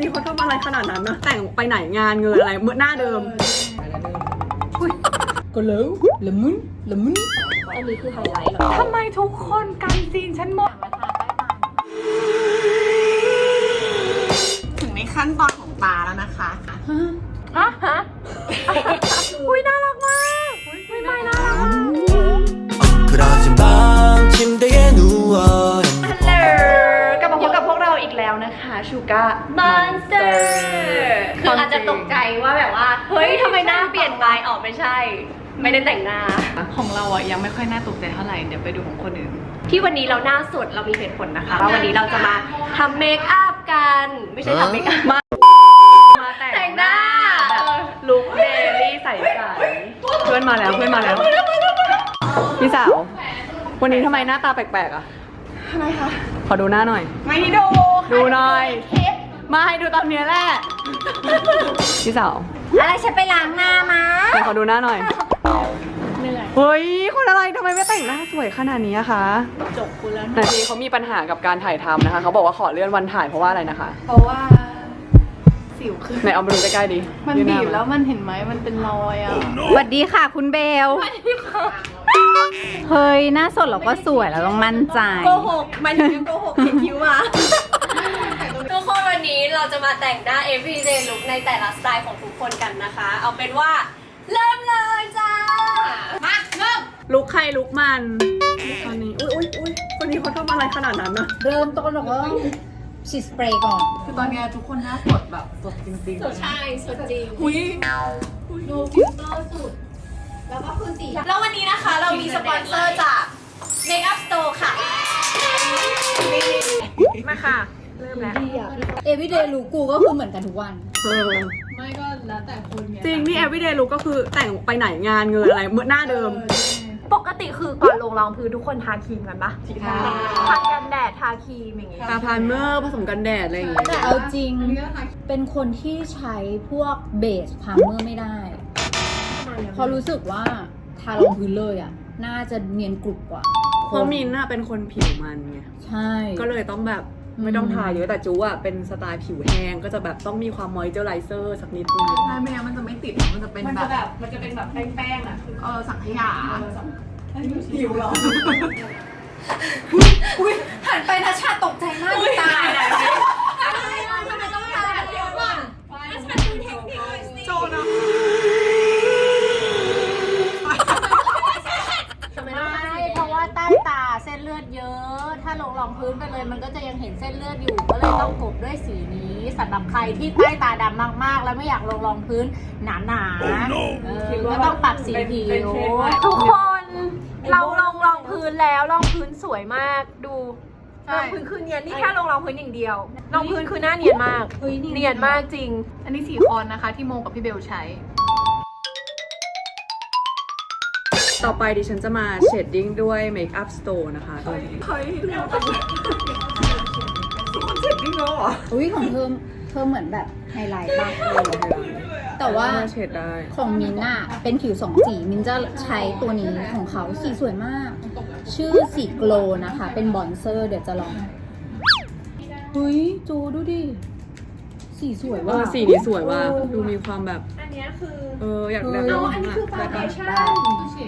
นี้เขาทำอะไรขนาดนั้นนะแต่งไปไหนงานเงินอะไรเมื่อหน้าเดิม ก็แล้วละมุนละมุน อันนี้คือไฮไลท์เหรอ ทำไมทุกคนกันซีนฉันหมด ถึงในขั้นตอนของตาแล้วนะคะ ฮะฮะอุ้ยน่ารักมากอุ้ยไม่น่ารักมาก 그러진 방 침대에 누워 ฮัลโหลกลับมาพบกับพวกเราอีกแล้วนะคะชูการ์ มอน จจะตกใจว่าแบบว่า เฮ้ยทำไมหน้าเปลี่ยนไปออกไม่ใช่ ไม่ได้แต่งหน้า ของเราอะยังไม่ค่อยน่าตกใจเท่าไหร่ เดี๋ยวไปดูของคนอื่น ที่วันนี้เราหน้าสดเรามีเหตุผลนะคะว่าวันนี้เราจะมาทำเมคอัพกัน ไม่ใช่ทำเมคอัพมามาแต่งหน้าแบบลุคเดลี่ใสๆเพื่อนมาแล้วเพื่อนมาแล้วพี่สาว วันนี้ทำไมหน้าตาแปลกๆอะทำไมคะ ขอดูหน้าหน่อย ไม่ดู ดูหน่อย มาให้ดูตอนเนี้ยแหละพี่สาวอะไรฉันไปล้างหน้ามาไหนขอดูหน้าหน่อยเฮ้ย คนอะไรทำไมไม่แต่งหน้าสวยขนาดนี้อะคะจบคุณแล้วนาทีเขามีปัญหากับการถ่ายทำนะคะ เขาบอกว่าขอเลื่อนวันถ่ายเพราะว่าอะไรนะคะ เพราะว่า สิวขึ้นไหนเอามาดูใกล้ๆดิมันยืหบีน้าบแล้วมันเห็นไหมมันเป็นรอยอะสวัสดีค่ะคุณเบลเฮ้ยหน้าสดเราก็สวยแล้วต้องมั่นใจ โกหกมันถึงโกหกเขียนคิ้วมาทุกคน วันนี้เราจะมาแต่งหน้า everyday look ในแต่ละสไตล์ของทุกคนกันนะคะ เอาเป็นว่า เริ่มเลยจ้า มาเริ่ม ลุกใครลุกมันตอนนี้อุ้ยอุ้ยอุ้ยคนนี้เขาทำอะไรขนาดนั้นนะเริ่มต้นเราก็ต้องฉีดสเปรย์ก่อน คือตอนเนี้ยทุกคนหน้าสดแบบสดจริงๆใช่สดจริงอุ้ยดูฟิลเตอร์สุด แล้วก็คือสีแล้ววันนี้นะคะเรามีสปอนเซอร์จาก Makeup Store ค่ะ มาค่ะ เริ่มแล้วเอวิเดย์ลูกูก็คือเหมือนกันทุกวันเออไม่ก็แล้วแต่คนไงจริงนี่ everyday look ก็คือแต่งไปไหนงานเงินอะไรเมื่อหน้าเดิม ปกติคือก่อนลงรองพื้นทุกคนทาครีมกันปะทากันแดดทาครีมอย่างงี้ ตาพานเมอร์ผสมกันแดดอะไรอย่างเงี้ยแต่เอาจริง เป็นคนที่ใช้พวกเบสพามเมอร์ไม่ได้เพราะรู้สึกว่าทารองพื้นเลยอะ น่าจะเนียนกรุบกว่าเพราะมินท์น่ะเป็นคนผิวมันไง ใช่ ก็เลยต้องแบบ ไม่ต้องทาเยอะแต่จูอะเป็นสไตล์ผิวแห้งก็จะแบบต้องมีความมอยเจอร์ไรเซอร์สักนิดนึงใช่ไม่งั้นมันจะไม่ติดมันจะเป็นมันแบจะบแบบมันจะเป็นแบบแป้งๆอะเออสังขยาหันไปนะชาตกใจมากตายไม่ งรองพื้นไปเลย มันก็จะยังเห็นเส้นเลือดอยู่ ก็เลยต้องกบด้วยสีนี้สำหรับใครที่ใต้ตาดำมากๆ แล้วไม่อยากลงรองพื้นหนาๆ เออก็ต้องปรับสีผิวทุกคนเราลงรองพื้นแล้วรองพื้นสวยมากดูรองพื้นคือเนียนนี่แค่ลงรองพื้นอย่างเดียวรองพื้นคือหน้าเนียนมากเฮ้ยนี่เนียนมากจริง อันนี้สีคอนนะคะที่โมกับพี่เบลใช้ ต่อไปดิฉันจะมาเชดดิ้งด้วย Makeup Store นะคะตัวนี้เฮ้ยเร็วจังเชดดิ้งแล้วเหรออุ้ยของเธอเธอเหมือนแบบไฮไลท์บ้างแต่ว่าเชดได้ ของมินท์น่ะเป็นผิวสองสี มินท์จะใช้ตัวนี้ของเขาสีสวยมาก ชื่อสีโกลนะคะ เป็นบอนเซอร์เดี๋ยวจะลองเฮ้ยจูดูดิ สีสวยเอว่ะอสีนี้สวยว่ะเออดูมีความแบบอัน เนี้ยคือเอออยากแบบเอออันนี้คือฟาเดชั่น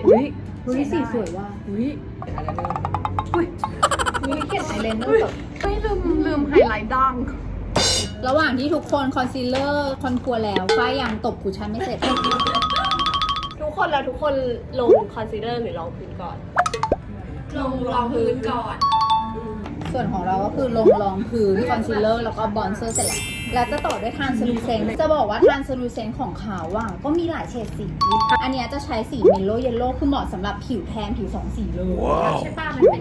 อุ้ยเฮ้ยสีสวยว่ะอุ้ยมีเขียนไอเลนเนอร์แบบเฮ้ยลืมลืมไฮไลท์ดังระหว่างที่ทุกคนคอนซีลเลอร์คอนทัวร์แล้วฝ้ายยังตบคุชชั่นไม่เสร็จ ทุกคนเราทุกคนลงคอนซีลเลอร์หรือรองพื้นก่อน ลงรองพื้นก่อน ส่วนของเราก็คือลงรองพื้นคอนซีลเลอร์แล้วก็บอนเซอร์เสร็จแล้ว แล้วจะต่อด้วยทานสลูเซนจะบอกว่าทานสลูเซนของเขาอะก็มีหลายเฉดสี อันเนี้ยจะใช้สีเมลโล่เยลโล่คือเหมาะสำหรับผิวแทนผิวสองสีเลย와우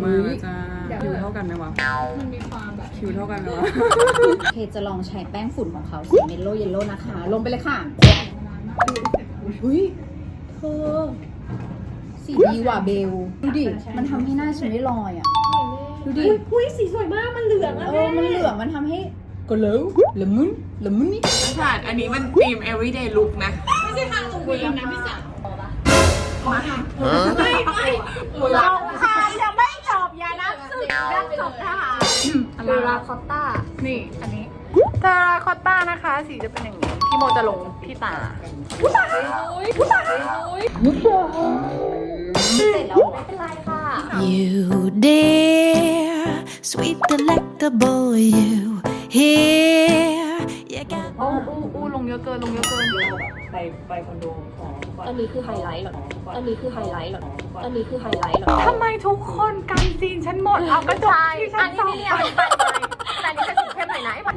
มาแล้วจ้าผิวเท่ากันไหมวะมันมีความแบบ ผิวเท่ากันไหมวะโอเคจะลองใช้แป้งฝุ่นของเขาสีเมลโล่เยลโล่นะคะ ลงไปเลยค่ะเฮ้ยเธอสีดีว่ะเบล ดูดิ มันทำให้หน้าฉันไม่ลอยอะ ดูดิ อุ้ยสีสวยมาก มันเหลืองอะเออมันเหลืองมันทำให้ ก็เลวละมุนละมุนนี่ใช่อันนี้มันธีม everyday look นะลงคาจะไม่จบอย่านับสึกนับจบทหารอะไรดูวะราคอตต้า นี่ อันนี้ทาราคอตต้านะคะ สีจะเป็นอย่างนี้ พี่โมจะลงที่ตา You dear, sweet delectable you here. You got โอ้อู้อู้ลงเยอะเกินลงเยอะเกินไปไปคอนโดของอันนี้คือไฮไลท์เหรอ อันนี้คือไฮไลท์เหรอ อันนี้คือไฮไลท์เหรอทำไมทุกคนกันซีนฉันหมดเอากระจกที่ฉันส่องไปแต่อันนี้จะสีเข้มหน่อยนะไอ้พัน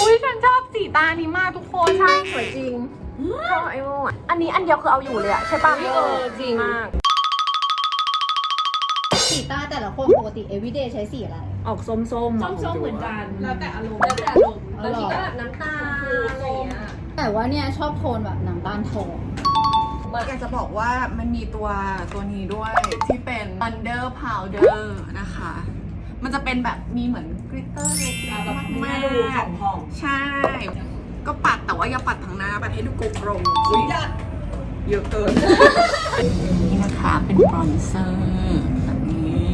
อุ้ยฉันชอบสีตานี้มากทุกคนใช่สวยจริงชอบไอ้โม่อะอันนี้อันเดียวคือเอาอยู่เลยอะใช่ป่ะเออจริงมาก สีตาแต่ละคนปกติ everyday ใช้สีอะไร ออกส้มๆส้มส้มเหมือนกัน แล้วแต่อารมณ์แล้วแต่อารมณ์อ๋อบางเหรอทีก็แบบน้ำตาลอะไรอย่างเงี้ยแต่ว่าเนี่ยชอบโทนแบบน้ำตาลทอง อยากจะบอกว่ามันมีตัวตัวนี้ด้วยที่เป็น Thunder Powder นะคะ มันจะเป็นแบบมีเหมือนกริตเตอร์เล็กๆมากๆใช่ ก็ปัดแต่ว่าอย่าปัดทั้งหน้า ปัดให้ดูกลมกลมๆอุ้ยเยอะเกิน นี่นะคะเป็นบรอนเซอร์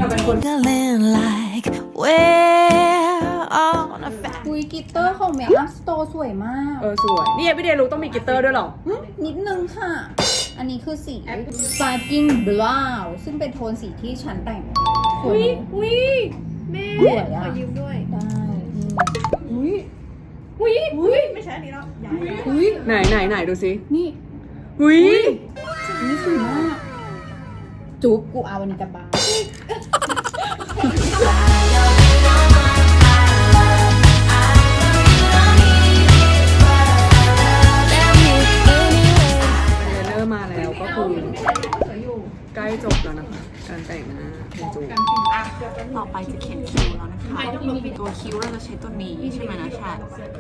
แบบนี้ feeling like we're on a fast คุยกิตเตอร์ของ Make Up Store สวยมากเออสวย นี่ everyday look ต้องมีกลิตเตอร์ด้วยเหรอ หึนิดนึงค่ะ อันนี้คือสี Sparkling Brown ซึ่งเป็นโทนสีที่ฉันแต่งสวยไหม อุ้ยแม่สวยอะขอยืมด้วยได้นี่อุ้ยอุ้ยไม่ใช่อันนี้หรอกอุ้ยไหนไหนไหนดูสินี่หุยนี่สวยมากจุ๊บกูเอาวันนี้กลับบ้านเทรลเลอร์ มาแล้วก็คือใกล้จบแล้วนะคะ การแต่งหน้าของจูอะต่อไปจะเขียนคิ้วแล้วนะคะตัวคิ้วเราจะใช้ตัวนี้ใช่ไหมนะชา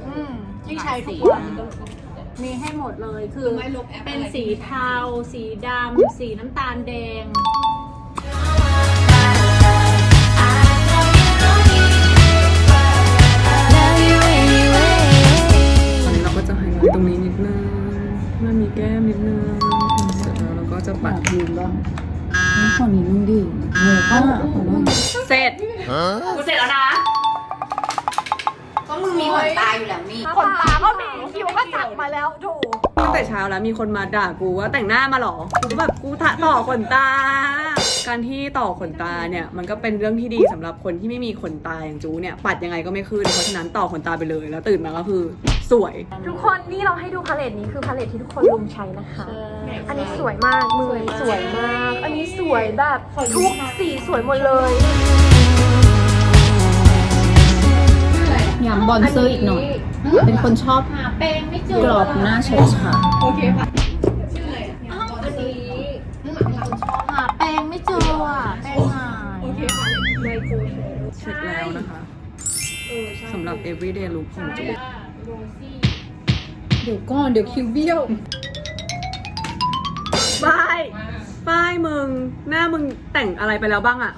อืมที่ใช้ทุกวันมีให้หมดเลยคือเป็นสีเทา สีดำสีน้ำตาลแดง ตรงนี้นิดนึงมันมีแก้มนิดนึงเสร็จแล้วเราก็จะปัดยืนบ้างนี่ขอนี้มึงดิโง่ป้าของมึงเสร็จกูเสร็จแล้วนะก็มึงมีขนตาอยู่แล้วนี่ขนตาก็มีคิ้วก็สักมาแล้วถูก ตั้งแต่เช้าแล้วมีคนมาด่ากูว่าแต่งหน้ามาเหรอ กูก็แบบกูทะต่อขนตา การที่ต่อขนตาเนี่ยมันก็เป็นเรื่องที่ดีสำหรับคนที่ไม่มีขนตาอย่างจูเนี่ยปัดยังไงก็ไม่ขึ้นเพราะฉะนั้นต่อขนตาไปเลยแล้วตื่นมาก็คือสวย ทุกคนนี่เราให้ดูพาเลตนี้คือพาเลตที่ทุกคนรุมใช้นะคะ อันนี้สวยมากมือสวยมาก อันนี้สวยแบบทุกสีสวยหมดเลยย้ำบอนเซอร์อีกหน่อย เป็นคนชอบหาแปรงไม่เจอกรอบหน้าฉ่ำอันนี้หาแปรงไม่เจออะแปรงหายเสร็จแล้วนะคะสำหรับ everyday look ของจูๆเดี๋ยวก่อน เดี๋ยวคิวเบี้ยวฝ้ายฝ้ายมึง หน้ามึงแต่งอะไรไปแล้วบ้างอะ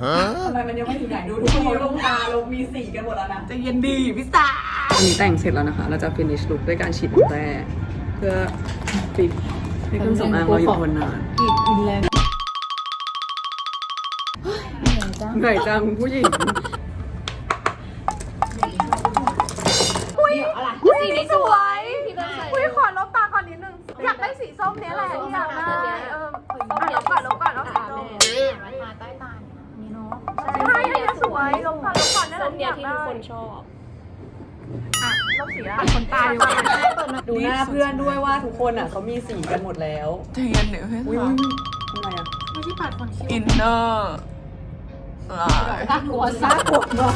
ทำไมมันยังไม่ถึงไหนดูทุกคนลงตาลงมีสีกันหมดแล้วนะใจะเย็นดีพี่สา วอันนี้แต่งเสร็จแล้วนะคะ เราจะ finish look ด้วยการฉีดน้ำแร่เพื่อปิดให้เครื่องสำอางเราอยู่ทนนานกีดอินแรงเหนื่อยจังเหนื่อยจังผู้หญิงสีนี้สวยคุยขอลบตาก่อนนิดนึง อยากได้สีส้มเนี้ยแหละที่อยากได้เอออะลบก่อนลบก่อนเอาสีส้มทาใต้ตาเนี่ยนี่เนาะใช่อันเนี้ยสวยลบก่อนลบก่อนนั่นแหส้ละมที่เนี้อยยากที่ได้ทุกคนชอบ อะลบสีละคนตาดีกว่าดูหน้าเพื่อนด้วยว่าทุกคนอะเขามีสีกันหมดแล้วใจเย็นเดี๋ยวให้ทำทำไมอะไม่ใช่ปัดคนคิ้วอินเนอร์ลายน่ากลัวซะปวดร้อน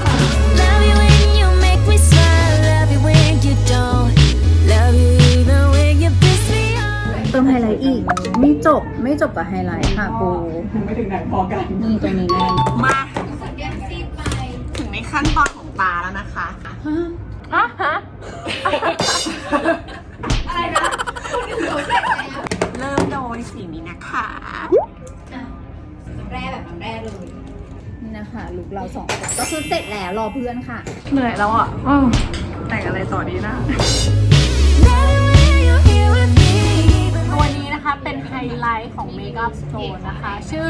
Love you when you make me smile. Love you when you don't. Love you even when you piss me off. เติมไฮไลท์อีก ไม่จบไม่จบกับไฮไลท์ค่ะกูไม่ถึงไหนพอกันนี่ตรงนี้แน่มาถึงในขั้นตอนของตาแล้วนะคะ อเพื่อนค่ะ เหนื่อยแล้วอะเออแต่งอะไรต่อดีนะ Love you when you're here with me. ตัวนี้นะคะเป็นไฮไลท์ของ Makeup Store นะคะ ชื่อ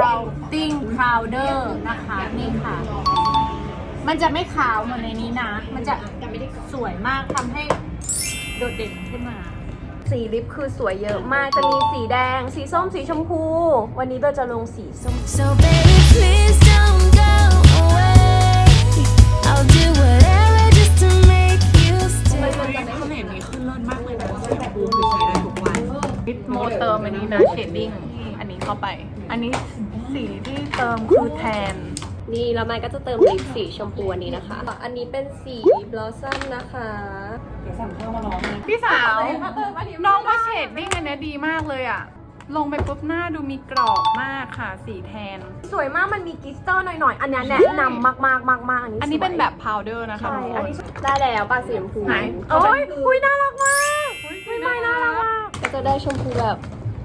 Routing Powder นะคะนี่ค่ะมมันจะไม่ขาวเหมือนในนี้นะ มันจะสวยมากทำให้โดดเด่นขึ้นมา สีลิปคือสวยเยอะมาก จะมีสีแดง สีส้ม สีชมพู วันนี้เบลจะลงสีส้ม So baby, please don't go away. โมเติมอันนี้นะเชดดิ้งอันนี้เข้าไป อันนี้สีที่เติมคือแทน นี่แล้วไมค์ก็จะเติมลิปสีชมพูอันนี้นะคะ อันนี้เป็นสีบลอสซัมนะคะพี่สาวน้องว่าเชดดิ้งอันเนี้ยดีมากเลยอะ ลงไปปุ๊บหน้าดูมีกรอบมากค่ะ สีแทน สวยมากมันมีกลิสเตอร์หน่อยๆ อันเนี้ยแนะนำมากๆมากๆ อันนี้อันนี้เป็นสวยแบบพาวเดอร์นะคะใช่ทุกคอันน นี้ได้แล้วปากสีชมพูไหน โอ้ยอุ้ยน่ารักมากอุ้ยไม่น่ารักมากก็จะได้ชมพูแบบ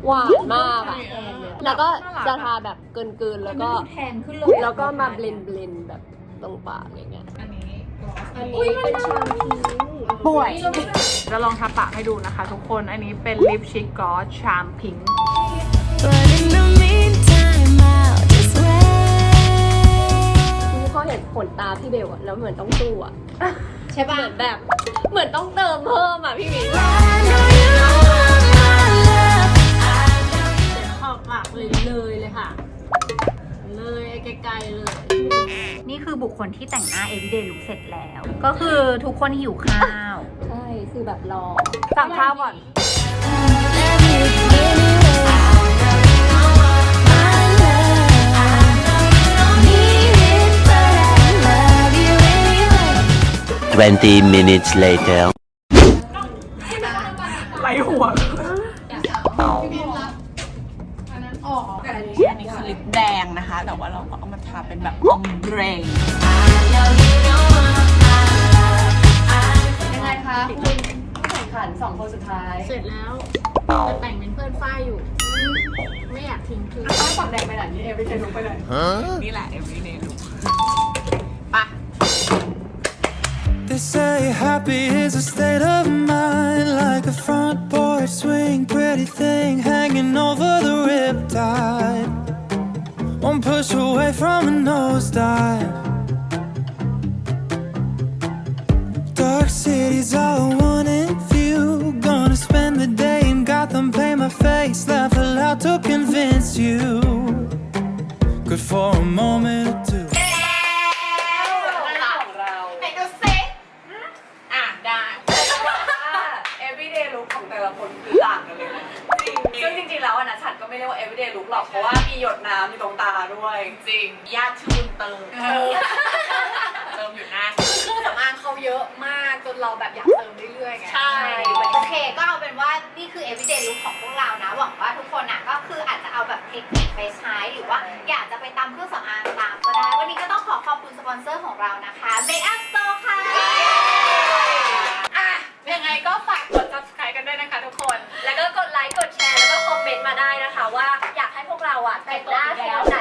หวานมากอะแล้วก็จะทาแบบเกินๆ แล้วก็แทนขึ้นเลยแล้วก็มาเบลนเบลนแบบตรงปากอย่างเงี้ย อันนี้อันนี้เป็นชามพิงค์ป่วย จะลองทาปากให้ดูนะคะ ทุกคน อันนี้เป็นลิปชิคกอสชามพิง But คือพอเห็นขนตาพี่เบลอะแล้วเหมือนต้องสู้อะใช่เหป่ะมือนแบบ เหมือนต้องเติมเพิ่มอะพี่หมี I know you want my love. I know you ขอบปากเลยเลยเลยค่ะ เลยไกลๆเลย นี่คือบุคคลที่แต่งหน้า everyday look เสร็จแล้ว ก็คือทุกคนหิวข้าว ใช่ คือแบบรอสั่งข้าวก่อน 20 minutes later ไรหัวอันนี้คือลิปแดงนะคะ แต่ว่าเราก็เอามาทาเป็นแบบออมเบรยังไงคะคุณผู้แข่งขันสองคนสุดท้ายเสร็จแล้วจะแต่งเป็นเพื่อนฝ้ายอยู่ ไม่อยากทิ้งคือต้องปักแดงไปไหนนี่เอวิเทนุกไปไหนนี่แหละ everyday look ปะ They say happy is a state of mind, like a front porch swing, pretty thing hanging over the riptide. One push away from a nosedive. Dark cities all want นเราแบบอยากเติมเรื่อยๆไง ใช่ โอเค ก็เอาเป็นว่านี่คือ everyday look ของพวกเรานะ หวังว่าทุกคนอะก็คืออาจจะเอาแบบเทคนิคไปใช้หรือว่าอยากจะไปตามเครื่องสำอางตามก็ได้ วันนี้ก็ต้องขอขอบคุณสปอนเซอร์ของเรานะคะ Make Up Store ค่ะ อะ ยังไงก็ฝากกด subscribe กันด้วยนะคะทุกคน แล้วก็กดไลค์ กดแชร์ แล้วก็คอมเมนต์มาได้นะคะ ว่าอยากให้พวกเราอะแต่งหน้าแนวไหน